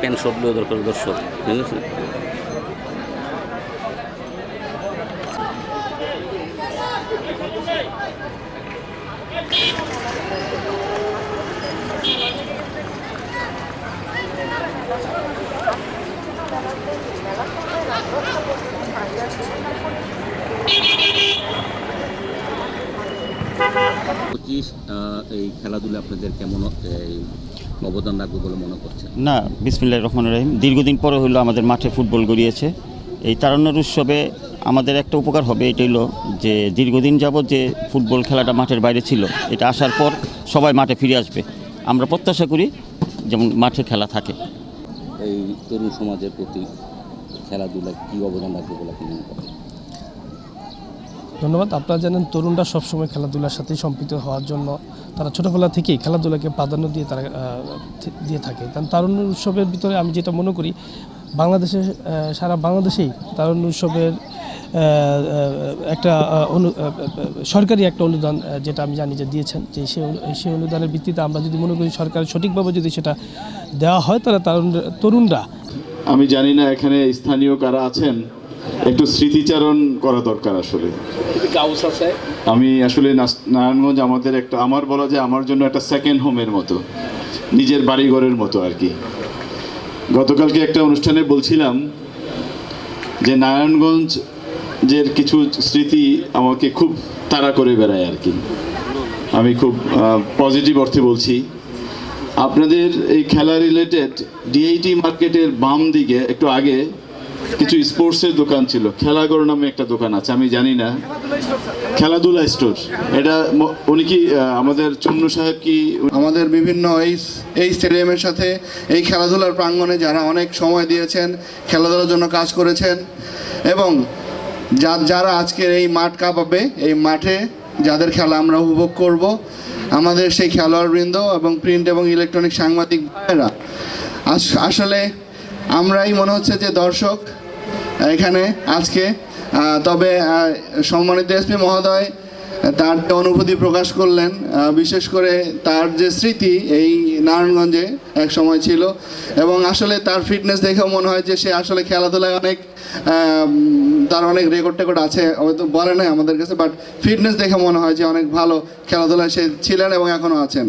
Pen শর্টগুলো দরকার দর্শক ঠিক আছে পঁচিশ এই খেলাধুলা আপনাদের কেমন এই অবদান রাখবে বলে মনে করছেন? না বিসমিল্লাহ রহমান রহিম। দীর্ঘদিন পরে হইল আমাদের মাঠে ফুটবল গড়িয়েছে। এই তারণ্যর উৎসবে আমাদের একটা উপকার হবে এটা হলো যে দীর্ঘদিন যাবৎ যে ফুটবল খেলাটা মাঠের বাইরে ছিল এটা আসার পর সবাই মাঠে ফিরে আসবে। আমরা প্রত্যাশা করি যেমন মাঠে খেলা থাকে। এই তরুণ সমাজের প্রতি খেলাধুলা কী অবদান রাখবে বলে আপনি মনে করেন? ধন্যবাদ। আপনারা জানেন তরুণরা সবসময় খেলাধুলার সাথেই সম্পৃক্ত হওয়ার জন্য তারা ছোটোবেলা থেকেই খেলাধুলাকে প্রাধান্য দিয়ে তারা দিয়ে থাকে। কারণ তারুণ্য উৎসবের ভিতরে আমি যেটা মনে করি, বাংলাদেশে সারা বাংলাদেশেই তারুণ্য উৎসবের একটা অনু- সরকারি একটা অনুদান যেটা আমি জানি যে দিয়েছেন, যে অনু- সেই অনুদানের ভিত্তিতে আমরা যদি মনে করি সরকার সঠিকভাবে যদি সেটা দেওয়া হয়, তাহলে তারুণ তরুণরা আমি জানি না এখানে স্থানীয় কারা আছেন। একটু স্মৃতিচারণ করা দরকার আসলে। আমি আসলে নারায়ণগঞ্জ আমাদের একটা আমার বলা যায় আমার জন্য একটা সেকেন্ড হোমের মতো নিজের বাড়িঘরের মতো আর কি। গতকালকে একটা অনুষ্ঠানে বলছিলাম যে নারায়ণগঞ্জ যে কিছু স্মৃতি আমাকে খুব তাড়া করে বেড়ায় আর কি। আমি খুব পজিটিভ অর্থে বলছি। আপনাদের এই খেলা রিলেটেড ডিআইটি মার্কেটের বাম দিকে একটু আগে কিছু স্পোর্টসের দোকান ছিল। খেলাঘর নামে একটা দোকান আছে, আমি জানি না। খেলাধুলা স্টোর। এটা উনি কি আমাদের চন্নু সাহেব কি আমাদের বিভিন্ন এই এই স্টেডিয়ামের সাথে এই খেলাধুলার প্রাঙ্গণে যারা অনেক সময় দিয়েছেন, খেলাধুলার জন্য কাজ করেছেন এবং যা যারা আজকের এই মাঠ কাঁপাবে, এই মাঠে যাদের খেলা আমরা উপভোগ করব, আমাদের সেই খেলোয়াড়বৃন্দ এবং প্রিন্ট এবং ইলেকট্রনিক সাংবাদিক ভাইয়েরা, আস- আসলে আমরাই মনে হচ্ছে যে দর্শক, এখানে, আজকে তবে সম্মানিত এসপি মহোদয়, তার অনুভূতি প্রকাশ করলেন বিশেষ করে তার যে স্মৃতি এই নারায়ণগঞ্জে এক সময় ছিল, এবং আসলে তার ফিটনেস দেখেও মনে হয় যে সে আসলে খেলাধুলায় অনেক তার অনেক রেকর্ড টেকর্ড আছে, হয়তো বলে নাই আমাদের কাছে বাট ফিটনেস দেখে মনে হয় যে অনেক ভালো খেলাধুলায় সে ছিলেন এবং এখনও আছেন।